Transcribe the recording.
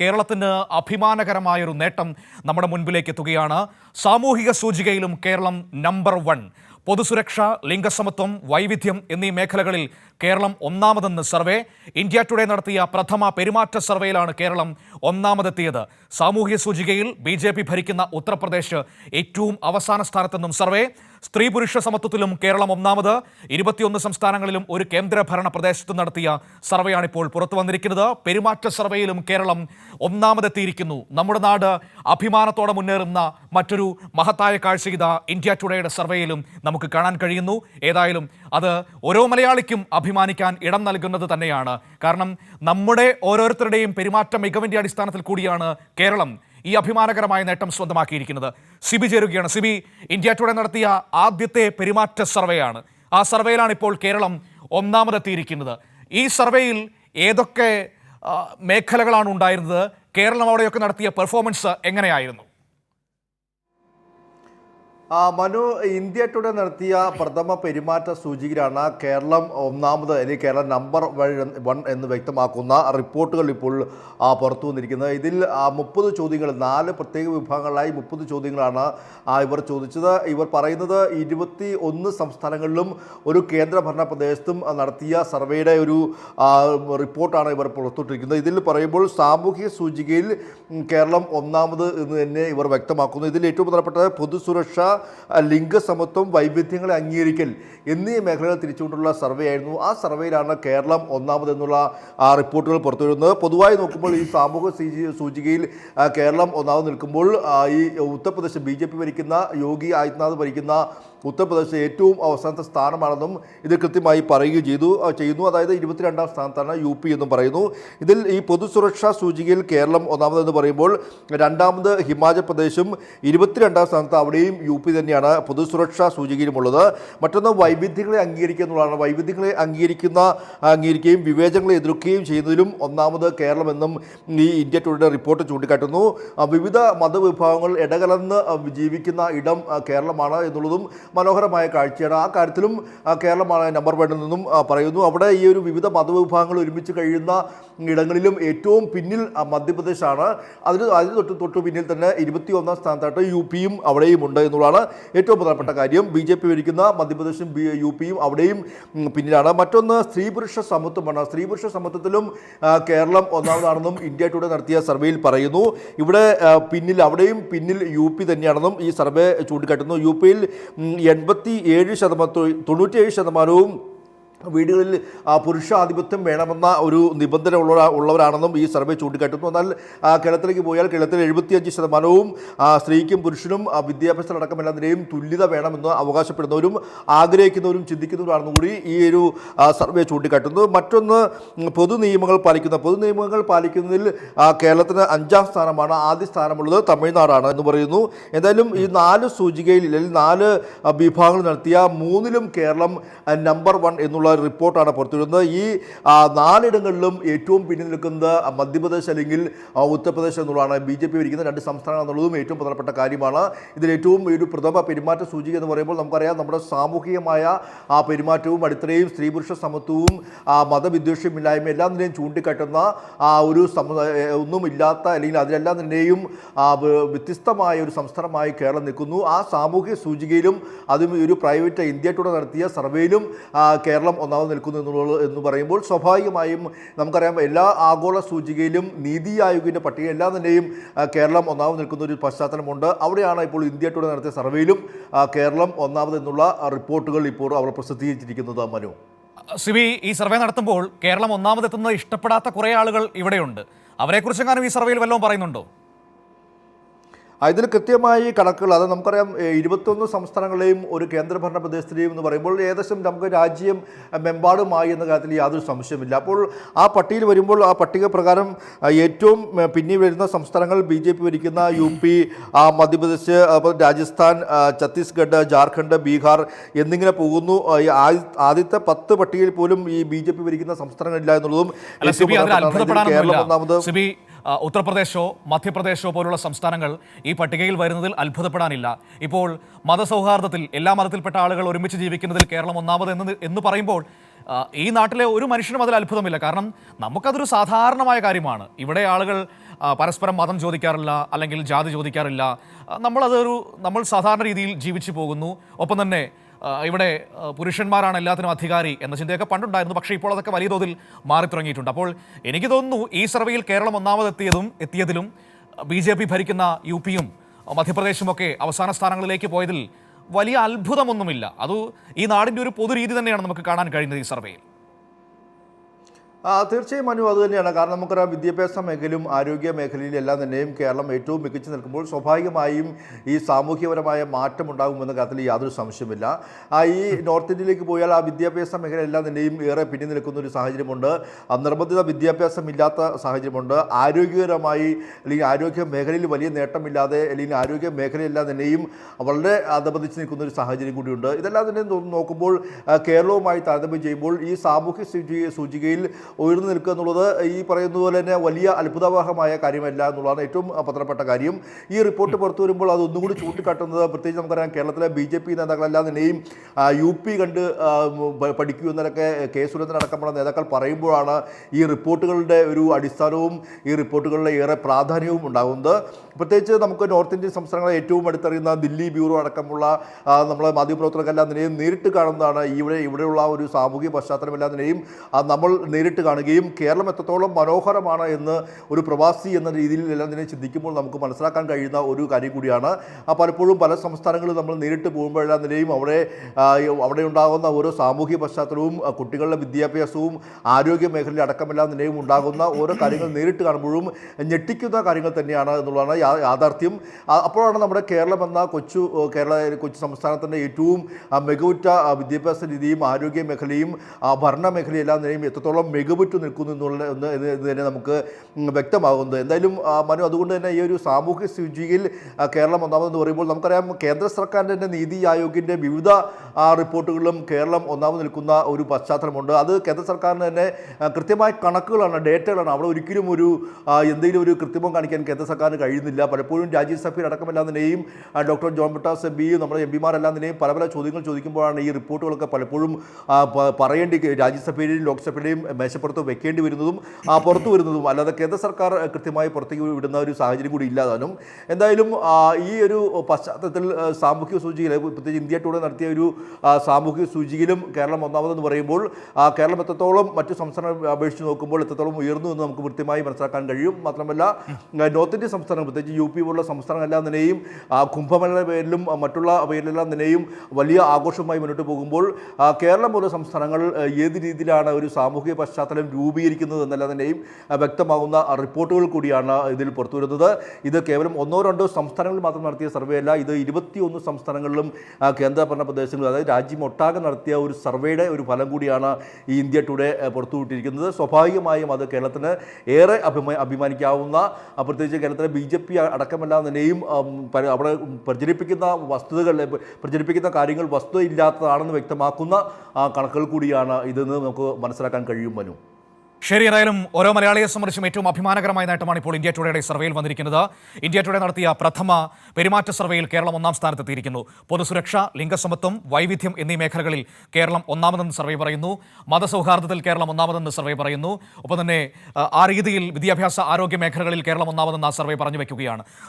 കേരളത്തിന് അഭിമാനകരമായൊരു നേട്ടം നമ്മുടെ മുൻപിലേക്ക് എത്തുകയാണ്. സാമൂഹിക സൂചികയിലും കേരളം നമ്പർ വൺ പൊതുസുരക്ഷ ലിംഗസമത്വം വൈവിധ്യം എന്നീ മേഖലകളിൽ കേരളം ഒന്നാമതെന്ന് സർവേ. ഇന്ത്യ ടുഡേ നടത്തിയ പ്രഥമ പെരുമാറ്റ സർവേയിലാണ് കേരളം ഒന്നാമതെത്തിയത്. സാമൂഹ്യ സൂചികയിൽ ബി ജെ പി ഭരിക്കുന്ന ഉത്തർപ്രദേശ് ഏറ്റവും അവസാന സ്ഥാനത്തെന്നും സർവേ. സ്ത്രീ പുരുഷ സമത്വത്തിലും കേരളം ഒന്നാമത്. ഇരുപത്തിയൊന്ന് സംസ്ഥാനങ്ങളിലും ഒരു കേന്ദ്രഭരണ പ്രദേശത്ത് നടത്തിയ സർവേയാണിപ്പോൾ പുറത്തു വന്നിരിക്കുന്നത്. പെരുമാറ്റ സർവേയിലും കേരളം ഒന്നാമതെത്തിയിരിക്കുന്നു. നമ്മുടെ നാട് അഭിമാനത്തോടെ മുന്നേറുന്ന മറ്റൊരു മഹത്തായ കാഴ്ച ഇന്ത്യ ടുഡേയുടെ സർവേയിലും നമുക്ക് കാണാൻ കഴിയുന്നു. ഏതായാലും അത് ഓരോ മലയാളിക്കും അഭിമാനിക്കാൻ ഇടം നൽകുന്നത് തന്നെയാണ്. കാരണം നമ്മുടെ ഓരോരുത്തരുടെയും പെരുമാറ്റ മികവിന്റെ അടിസ്ഥാനത്തിൽ കൂടിയാണ് കേരളം ഈ അഭിമാനകരമായ നേട്ടം സ്വന്തമാക്കിയിരിക്കുന്നത്. സിബി ചേരുകയാണ്. സിബി ഇന്ത്യ ടുഡേ നടത്തിയ ആദ്യത്തെ പെരുമാറ്റ സർവേയാണ്. ആ സർവേയിലാണ് ഇപ്പോൾ കേരളം ഒന്നാമതെത്തിയിരിക്കുന്നത്. ഈ സർവേയിൽ ഏതൊക്കെ മേഖലകളാണ് ഉണ്ടായിരുന്നത്? കേരളം അവിടെയൊക്കെ നടത്തിയ പെർഫോമൻസ് എങ്ങനെയായിരുന്നു? മനു ഇന്ത്യ ടുഡേ നടത്തിയ പ്രഥമ പെരുമാറ്റ സൂചികയിലാണ് കേരളം ഒന്നാമത് അല്ലെങ്കിൽ കേരളം നമ്പർ വൺ എന്ന് വ്യക്തമാക്കുന്ന റിപ്പോർട്ടുകൾ ഇപ്പോൾ പുറത്തു വന്നിരിക്കുന്നത്. ഇതിൽ മുപ്പത് ചോദ്യങ്ങൾ നാല് പ്രത്യേക വിഭാഗങ്ങളായി മുപ്പത് ചോദ്യങ്ങളാണ് ഇവർ ചോദിച്ചത്. ഇവർ പറയുന്നത് ഇരുപത്തി ഒന്ന് സംസ്ഥാനങ്ങളിലും ഒരു കേന്ദ്രഭരണ പ്രദേശത്തും നടത്തിയ സർവേയുടെ ഒരു റിപ്പോർട്ടാണ് ഇവർ പുറത്തുവിട്ടിരിക്കുന്നത്. ഇതിൽ പറയുമ്പോൾ സാമൂഹിക സൂചികയിൽ കേരളം ഒന്നാമത് എന്ന് തന്നെ ഇവർ വ്യക്തമാക്കുന്നു. ഇതിൽ ഏറ്റവും പ്രധാനപ്പെട്ടത് പൊതുസുരക്ഷ ലിംഗസമത്വം വൈവിധ്യങ്ങളെ അംഗീകരിക്കൽ എന്നീ മേഖലകൾ തിരിച്ചുകൊണ്ടുള്ള സർവേ ആയിരുന്നു ആ സർവേയിലാണ് കേരളം ഒന്നാമതെന്നുള്ള റിപ്പോർട്ടുകൾ പുറത്തുവരുന്നത്. പൊതുവായി നോക്കുമ്പോൾ ഈ സാമൂഹ്യ സൂചി- സൂചികയിൽ കേരളം ഒന്നാമത് നിൽക്കുമ്പോൾ ഈ ഉത്തർപ്രദേശ് ബി ജെ പി ഭരിക്കുന്ന യോഗി ആദിത്യനാഥ് ഭരിക്കുന്ന ഉത്തർപ്രദേശ് ഏറ്റവും അവസാനത്തെ സ്ഥാനമാണെന്നും ഇത് കൃത്യമായി പറയുകയും ചെയ്തു ചെയ്യുന്നു. അതായത് ഇരുപത്തിരണ്ടാം സ്ഥാനത്താണ് യു പി എന്നും പറയുന്നു. ഇതിൽ ഈ പൊതുസുരക്ഷാ സൂചികയിൽ കേരളം ഒന്നാമതെന്ന് പറയുമ്പോൾ രണ്ടാമത് ഹിമാചൽ പ്രദേശും ഇരുപത്തിരണ്ടാം സ്ഥാനത്ത് അവിടെയും യു പി തന്നെയാണ് പൊതുസുരക്ഷാ സൂചികയിലുമുള്ളത്. മറ്റൊന്ന് വൈവിധ്യങ്ങളെ അംഗീകരിക്കുക എന്നുള്ളതാണ് വൈവിധ്യങ്ങളെ അംഗീകരിക്കുന്ന അംഗീകരിക്കുകയും വിവേചനങ്ങളെ എതിർക്കുകയും ചെയ്യുന്നതിലും ഒന്നാമത് കേരളമെന്നും ഈ ഇന്ത്യ ടുഡേ റിപ്പോർട്ട് ചൂണ്ടിക്കാട്ടുന്നു. വിവിധ മതവിഭാഗങ്ങൾ ഇടകലർന്ന് ജീവിക്കുന്ന ഇടം കേരളമാണ് എന്നുള്ളതും മനോഹരമായ കാഴ്ചയാണ്. ആ കാര്യത്തിലും കേരളമാണ് നമ്പർ വണ്ണിൽ നിന്നും പറയുന്നു. അവിടെ ഈ ഒരു വിവിധ മതവിഭാഗങ്ങൾ ഒരുമിച്ച് കഴിയുന്ന ഇടങ്ങളിലും ഏറ്റവും പിന്നിൽ മധ്യപ്രദേശാണ്. അതിന് അതിന് തൊട്ട് തൊട്ട് പിന്നിൽ തന്നെ ഇരുപത്തി ഒന്നാം സ്ഥാനത്തായിട്ട് യു പിയും അവിടെയും ഉണ്ട് എന്നുള്ളതാണ് ഏറ്റവും പ്രധാനപ്പെട്ട കാര്യം. ബി ജെ പി ഭരിക്കുന്ന മധ്യപ്രദേശും യു പിയും അവിടെയും പിന്നിലാണ്. മറ്റൊന്ന് സ്ത്രീ പുരുഷ സമത്വമാണ്. സ്ത്രീ പുരുഷ സമത്വത്തിലും കേരളം ഒന്നാമതാണെന്നും ഇന്ത്യ ടുഡേ നടത്തിയ സർവേയിൽ പറയുന്നു. ഇവിടെ പിന്നിൽ അവിടെയും പിന്നിൽ യു പി തന്നെയാണെന്നും ഈ സർവേ ചൂണ്ടിക്കാട്ടുന്നു. യു പിയിൽ എൺപത്തി ഏഴ് ശതമാനം തൊണ്ണൂറ്റിയേഴ് ശതമാനവും വീടുകളിൽ പുരുഷാധിപത്യം വേണമെന്ന ഒരു നിബന്ധന ഉള്ള ഉള്ളവരാണെന്നും ഈ സർവേ ചൂണ്ടിക്കാട്ടുന്നു. എന്നാൽ കേരളത്തിലേക്ക് പോയാൽ കേരളത്തിൽ എഴുപത്തിയഞ്ച് ശതമാനവും സ്ത്രീക്കും പുരുഷനും ആ, വിദ്യാഭ്യാസത്തിലടക്കം എല്ലാത്തിനെയും തുല്യത വേണമെന്ന് അവകാശപ്പെടുന്നവരും ആഗ്രഹിക്കുന്നവരും ചിന്തിക്കുന്നവരാണെന്നും കൂടി ഈ ഒരു സർവേ ചൂണ്ടിക്കാട്ടുന്നു. മറ്റൊന്ന് പൊതു നിയമങ്ങൾ പാലിക്കുന്ന പൊതു നിയമങ്ങൾ പാലിക്കുന്നതിൽ കേരളത്തിന് അഞ്ചാം സ്ഥാനമാണ് ആദ്യ സ്ഥാനമുള്ളത് തമിഴ്നാടാണ് എന്ന് പറയുന്നു. എന്തായാലും ഈ നാല് സൂചികയിൽ അല്ലെങ്കിൽ നാല് വിഭാഗങ്ങൾ നടത്തിയ മൂന്നിലും കേരളം നമ്പർ വൺ എന്നുള്ള റിപ്പോർട്ടാണ് പുറത്തുവിടുന്നത് ഈ നാലിടങ്ങളിലും ഏറ്റവും പിന്നിൽ നിൽക്കുന്നത് മധ്യപ്രദേശ് അല്ലെങ്കിൽ ഉത്തർപ്രദേശ് എന്നുള്ളതാണ് ബി ജെ പി ഭരിക്കുന്ന രണ്ട് സംസ്ഥാനങ്ങൾ എന്നുള്ളതും ഏറ്റവും പ്രധാനപ്പെട്ട കാര്യമാണ്. ഇതിൽ ഏറ്റവും ഒരു പ്രഥമ പെരുമാറ്റ സൂചിക എന്ന് പറയുമ്പോൾ നമുക്കറിയാം നമ്മുടെ സാമൂഹികമായ ആ പെരുമാറ്റവും അടിത്തറയും സ്ത്രീ പുരുഷ സമത്വവും മതവിദ്വേഷമില്ലായ്മ എല്ലാം തന്നെയും ചൂണ്ടിക്കാട്ടുന്ന ആ ഒരു ഒന്നുമില്ലാത്ത അല്ലെങ്കിൽ അതിലെല്ലാം തന്നെയും വ്യത്യസ്തമായ ഒരു സംസ്ഥാനമായി കേരളം നിൽക്കുന്നു. ആ സാമൂഹിക സൂചികയിലും അതും ഒരു പ്രൈവറ്റ് ഇന്ത്യ നടത്തിയ സർവേയിലും ആ, കേരളം ഒന്നാമത് നിൽക്കുന്നു എന്നുള്ളത് എന്ന് പറയുമ്പോൾ സ്വാഭാവികമായും നമുക്കറിയാം എല്ലാ ആഗോള സൂചികയിലും നീതി ആയോഗിന്റെ പട്ടിക എല്ലാം തന്നെയും കേരളം ഒന്നാമത് നിൽക്കുന്ന ഒരു പശ്ചാത്തലമുണ്ട്. അവിടെയാണ് ഇപ്പോൾ ഇന്ത്യ ടുഡേ നടത്തിയ സർവേയിലും കേരളം ഒന്നാമത് എന്നുള്ള റിപ്പോർട്ടുകൾ ഇപ്പോൾ അവർ പ്രസിദ്ധീകരിച്ചിരിക്കുന്നത് മനു. സിബി ഈ സർവേ നടത്തുമ്പോൾ കേരളം ഒന്നാമതെത്തുന്നത് ഇഷ്ടപ്പെടാത്ത കുറേ ആളുകൾ ഇവിടെയുണ്ട്. അവരെക്കുറിച്ചെങ്ങാനും ഈ സർവേയിൽ വല്ലതും പറയുന്നുണ്ടോ? ഇതിൽ കൃത്യമായി കണക്കുകൾ അത് നമുക്കറിയാം ഇരുപത്തൊന്ന് സംസ്ഥാനങ്ങളെയും ഒരു കേന്ദ്രഭരണ പ്രദേശത്തിലെയും എന്ന് പറയുമ്പോൾ ഏകദേശം നമുക്ക് രാജ്യം മെമ്പാടുമായി എന്ന കാര്യത്തിൽ യാതൊരു സംശയമില്ല അപ്പോൾ ആ പട്ടികയിൽ വരുമ്പോൾ ആ പട്ടിക പ്രകാരം ഏറ്റവും പിന്നിൽ വരുന്ന സംസ്ഥാനങ്ങൾ ബി ജെ പി ഭരിക്കുന്ന യു പി ആ, മധ്യപ്രദേശ് രാജസ്ഥാൻ ഛത്തീസ്ഗഡ് ജാർഖണ്ഡ് ബീഹാർ എന്നിങ്ങനെ പോകുന്നു. ആദ്യത്തെ പത്ത് പട്ടികയിൽ പോലും ഈ ബി ജെ പി ഭരിക്കുന്ന സംസ്ഥാനങ്ങളില്ല എന്നുള്ളതും അതിൽ കേരളം ഒന്നാമത് ഉത്തർപ്രദേശോ മധ്യപ്രദേശോ പോലുള്ള സംസ്ഥാനങ്ങൾ ഈ പട്ടികയിൽ വരുന്നതിൽ അത്ഭുതപ്പെടാനില്ല. ഇപ്പോൾ മതസൗഹാർദ്ദത്തിൽ എല്ലാ മതത്തിൽപ്പെട്ട ആളുകൾ ഒരുമിച്ച് ജീവിക്കുന്നതിൽ കേരളം ഒന്നാമത് എന്ന് എന്ന് പറയുമ്പോൾ ഈ നാട്ടിലെ ഒരു മനുഷ്യനും അതിൽ അത്ഭുതമില്ല. കാരണം നമുക്കതൊരു സാധാരണമായ കാര്യമാണ്. ഇവിടെ ആളുകൾ പരസ്പരം മതം ചോദിക്കാറില്ല അല്ലെങ്കിൽ ജാതി ചോദിക്കാറില്ല. നമ്മളതൊരു നമ്മൾ സാധാരണ രീതിയിൽ ജീവിച്ചു പോകുന്നു. ഒപ്പം തന്നെ ഇവിടെ പുരുഷന്മാരാണ് എല്ലാത്തിനും അധികാരി എന്ന ചിന്തയൊക്കെ പണ്ടുണ്ടായിരുന്നു പക്ഷേ ഇപ്പോൾ അതൊക്കെ വലിയ തോതിൽ മാറി തുടങ്ങിയിട്ടുണ്ട് അപ്പോൾ എനിക്ക് തോന്നുന്നു ഈ സർവേയിൽ കേരളം ഒന്നാമതെത്തിയതും എത്തിയതിലും ബി ജെ പി ഭരിക്കുന്ന യു പിയും മധ്യപ്രദേശും ഒക്കെ അവസാന സ്ഥാനങ്ങളിലേക്ക് പോയതിൽ വലിയ അത്ഭുതമൊന്നുമില്ല. അത് ഈ നാടിന്റെ ഒരു പൊതുരീതി തന്നെയാണ് നമുക്ക് കാണാൻ കഴിയുന്നത് ഈ സർവേയിൽ. തീർച്ചയായും മനു അത് തന്നെയാണ്. കാരണം നമുക്കറിയാം വിദ്യാഭ്യാസ മേഖലയിലും ആരോഗ്യ മേഖലയിലെല്ലാം തന്നെയും കേരളം ഏറ്റവും മികച്ചു നിൽക്കുമ്പോൾ സ്വാഭാവികമായും ഈ സാമൂഹ്യപരമായ മാറ്റം ഉണ്ടാകുമെന്ന കാര്യത്തിൽ യാതൊരു സംശയമില്ല ഈ നോർത്ത് ഇന്ത്യയിലേക്ക് പോയാൽ ആ വിദ്യാഭ്യാസ മേഖല എല്ലാം തന്നെയും ഏറെ പിന്നിൽ നിൽക്കുന്ന ഒരു സാഹചര്യമുണ്ട് നിർബന്ധിത വിദ്യാഭ്യാസം ഇല്ലാത്ത സാഹചര്യമുണ്ട്. ആരോഗ്യകരമായി അല്ലെങ്കിൽ ആരോഗ്യ മേഖലയിൽ വലിയ നേട്ടമില്ലാതെ അല്ലെങ്കിൽ ആരോഗ്യ മേഖലയെല്ലാം തന്നെയും വളരെ അധപതിച്ച് നിൽക്കുന്ന ഒരു സാഹചര്യം കൂടിയുണ്ട്. ഇതെല്ലാം തന്നെ നോക്കുമ്പോൾ കേരളവുമായി താരതമ്യം ചെയ്യുമ്പോൾ ഈ സാമൂഹ്യ സൂചി സൂചികയിൽ ഉയർന്നു നിൽക്കുക എന്നുള്ളത് ഈ പറയുന്നത് പോലെ തന്നെ വലിയ അത്ഭുതവാഹമായ കാര്യമല്ല എന്നുള്ളതാണ് ഏറ്റവും പ്രധാനപ്പെട്ട കാര്യം. ഈ റിപ്പോർട്ട് പുറത്തു വരുമ്പോൾ അത് ഒന്നുകൂടി ചൂണ്ടിക്കാട്ടുന്നത് പ്രത്യേകിച്ച് നമുക്കറിയാം കേരളത്തിലെ ബി ജെ പി നേതാക്കളെല്ലാം തന്നെയും യു പി കണ്ട് പഠിക്കൂ എന്നൊക്കെ കെ. സുരേന്ദ്രൻ അടക്കമുള്ള നേതാക്കൾ പറയുമ്പോഴാണ് ഈ റിപ്പോർട്ടുകളുടെ ഒരു അടിസ്ഥാനവും ഈ റിപ്പോർട്ടുകളുടെ ഏറെ പ്രാധാന്യവും ഉണ്ടാകുന്നത്. പ്രത്യേകിച്ച് നമുക്ക് നോർത്ത് ഇന്ത്യൻ സംസ്ഥാനങ്ങളെ ഏറ്റവും അടുത്തറിയുന്ന ദില്ലി ബ്യൂറോ അടക്കമുള്ള നമ്മളെ മാധ്യമപ്രവർത്തകരെല്ലാം തന്നെയും നേരിട്ട് കാണുന്നതാണ്. ഇവിടെ ഇവിടെയുള്ള ഒരു സാമൂഹിക പശ്ചാത്തലമെല്ലാം തന്നെയും നമ്മൾ നേരിട്ട് കാണുകയും കേരളം എത്രത്തോളം മനോഹരമാണ് എന്ന് ഒരു പ്രവാസി എന്ന രീതിയിൽ എല്ലാം തന്നെ ചിന്തിക്കുമ്പോൾ നമുക്ക് മനസ്സിലാക്കാൻ കഴിയുന്ന ഒരു കാര്യം കൂടിയാണ്. പലപ്പോഴും പല സംസ്ഥാനങ്ങളിൽ നമ്മൾ നേരിട്ട് പോകുമ്പോഴെല്ലാം നിലയും അവിടെ അവിടെ ഉണ്ടാകുന്ന ഓരോ സാമൂഹിക പശ്ചാത്തലവും കുട്ടികളുടെ വിദ്യാഭ്യാസവും ആരോഗ്യ മേഖലയിൽ അടക്കമെല്ലാം നിലയും ഉണ്ടാകുന്ന ഓരോ കാര്യങ്ങൾ നേരിട്ട് കാണുമ്പോഴും ഞെട്ടിക്കുന്ന കാര്യങ്ങൾ തന്നെയാണ് എന്നുള്ളതാണ് യാഥാർത്ഥ്യം. അപ്പോഴാണ് നമ്മുടെ കേരളം എന്ന കൊച്ചു കേരള കൊച്ചു സംസ്ഥാനത്തിന്റെ ഏറ്റവും മികവുറ്റ വിദ്യാഭ്യാസ രീതിയും ആരോഗ്യ മേഖലയും ഭരണ മേഖലയെല്ലാം നിലയും എത്രത്തോളം മികവുറ്റു നിൽക്കുന്നു എന്നുള്ള എന്ന് തന്നെ നമുക്ക് വ്യക്തമാകുന്നത് എന്തായാലും മനു അതുകൊണ്ട് തന്നെ ഈ ഒരു സാമൂഹ്യ സൂചികയിൽ കേരളം ഒന്നാമതെന്ന് പറയുമ്പോൾ നമുക്കറിയാം കേന്ദ്ര സർക്കാരിന്റെ നീതി ആയോഗിന്റെ വിവിധ റിപ്പോർട്ടുകളിലും കേരളം ഒന്നാമത് നിൽക്കുന്ന ഒരു പശ്ചാത്തലമുണ്ട്. അത് കേന്ദ്ര സർക്കാരിന് തന്നെ കൃത്യമായ കണക്കുകളാണ് ഡേറ്റകളാണ്. അവിടെ ഒരിക്കലും ഒരു എന്തെങ്കിലും ഒരു കൃത്രിമം കാണിക്കാൻ കേന്ദ്ര സർക്കാരിന് കഴിയുന്നില്ല. പലപ്പോഴും രാജ്യസഭയിൽ അടക്കമെല്ലാം തന്നെയും ഡോക്ടർ ജോൺ ബിട്ടാസ് എം പിയും നമ്മുടെ എം പിമാരെല്ലാം തന്നെയും പല പല ചോദ്യങ്ങൾ ചോദിക്കുമ്പോഴാണ് ഈ റിപ്പോർട്ടുകളൊക്കെ പലപ്പോഴും പറയേണ്ടി രാജ്യസഭയുടെയും ലോക്സഭയുടെയും ലോക്സഭയിലെയും മേശപ്പുറത്ത് വെക്കേണ്ടി വരുന്നതും പുറത്തു വരുന്നതും. അല്ലാതെ കേന്ദ്ര സർക്കാർ കൃത്യമായി പുറത്തേക്ക് വിടുന്ന ഒരു സാഹചര്യം കൂടി ഇല്ലാതാനും എന്തായാലും ഈ ഒരു പശ്ചാത്തലത്തിൽ സാമൂഹ്യ സൂചികയിൽ പ്രത്യേകിച്ച് ഇന്ത്യ ടൂടെ നടത്തിയ ഒരു സാമൂഹ്യ സൂചികയിലും കേരളം ഒന്നാമതെന്ന് പറയുമ്പോൾ കേരളം എത്രത്തോളം മറ്റു സംസ്ഥാനങ്ങളെ അപേക്ഷിച്ച് നോക്കുമ്പോൾ എത്രത്തോളം ഉയർന്നു എന്ന് നമുക്ക് കൃത്യമായി മനസ്സിലാക്കാൻ കഴിയും. മാത്രമല്ല നോർത്ത് ഇന്ത്യൻ സംസ്ഥാനങ്ങൾ പ്രത്യേകിച്ച് യു പി പോലുള്ള സംസ്ഥാനങ്ങളെല്ലാം നിലയും കുംഭമേള പേരിലും മറ്റുള്ള പേരിലെല്ലാം നിലയും വലിയ ആഘോഷമായി മുന്നോട്ട് പോകുമ്പോൾ കേരളം പോലുള്ള സംസ്ഥാനങ്ങൾ ഏത് രീതിയിലാണ് ഒരു സാമൂഹിക പശ്ചാത്തലം രൂപീകരിക്കുന്നത് എന്നെല്ലാം തന്നെയും വ്യക്തമാകുന്ന റിപ്പോർട്ടുകൾ കൂടിയാണ് ഇതിൽ പുറത്തുവരുന്നത്. ഇത് കേവലം ഒന്നോ രണ്ടോ സംസ്ഥാനങ്ങളിൽ മാത്രം നടത്തിയ സർവേ അല്ല ഇത് ഇരുപത്തിയൊന്ന് സംസ്ഥാനങ്ങളിലും കേന്ദ്രഭരണ പ്രദേശങ്ങളിലും അതായത് രാജ്യം ഒട്ടാകെ നടത്തിയ ഒരു സർവേയുടെ ഒരു ഫലം കൂടിയാണ് ഈ ഇന്ത്യ ടുഡേ പുറത്തുവിട്ടിരിക്കുന്നത്. സ്വാഭാവികമായും അത് കേരളത്തിന് ഏറെ അഭിമാ അഭിമാനിക്കാവുന്ന പ്രത്യേകിച്ച് കേരളത്തിലെ ബി ജെ പി അടക്കമെല്ലാം തന്നെയും ആം, പല- അവിടെ പ്രചരിപ്പിക്കുന്ന വസ്തുതകൾ പ്രചരിപ്പിക്കുന്ന കാര്യങ്ങൾ വസ്തുതയില്ലാത്തതാണെന്ന് വ്യക്തമാക്കുന്ന കണക്കുകൾ കൂടിയാണ് ഇതെന്ന് നമുക്ക് മനസ്സിലാക്കാൻ കഴിയും മനു. ശരി ഏതായാലും ഓരോ മലയാളിയെ സംബന്ധിച്ചും ഏറ്റവും അഭിമാനകരമായ നേട്ടമാണ് ഇപ്പോൾ ഇന്ത്യ ടുഡേയുടെ സർവേയിൽ വന്നിരിക്കുന്നത്. ഇന്ത്യ ടുഡേ നടത്തിയ പ്രഥമ പെരുമാറ്റ സർവേയിൽ കേരളം ഒന്നാം സ്ഥാനത്തെത്തിയിരിക്കുന്നു. പൊതുസുരക്ഷ ലിംഗസമത്വം വൈവിധ്യം എന്നീ മേഖലകളിൽ കേരളം ഒന്നാമതെന്ന് സർവേ പറയുന്നു. മതസൗഹാർദ്ദത്തിൽ കേരളം ഒന്നാമതെന്ന് സർവേ പറയുന്നു. ഒപ്പം തന്നെ ആ രീതിയിൽ വിദ്യാഭ്യാസ ആരോഗ്യ മേഖലകളിൽ കേരളം ഒന്നാമതെന്ന് ആ സർവേ പറഞ്ഞു വയ്ക്കുകയാണ്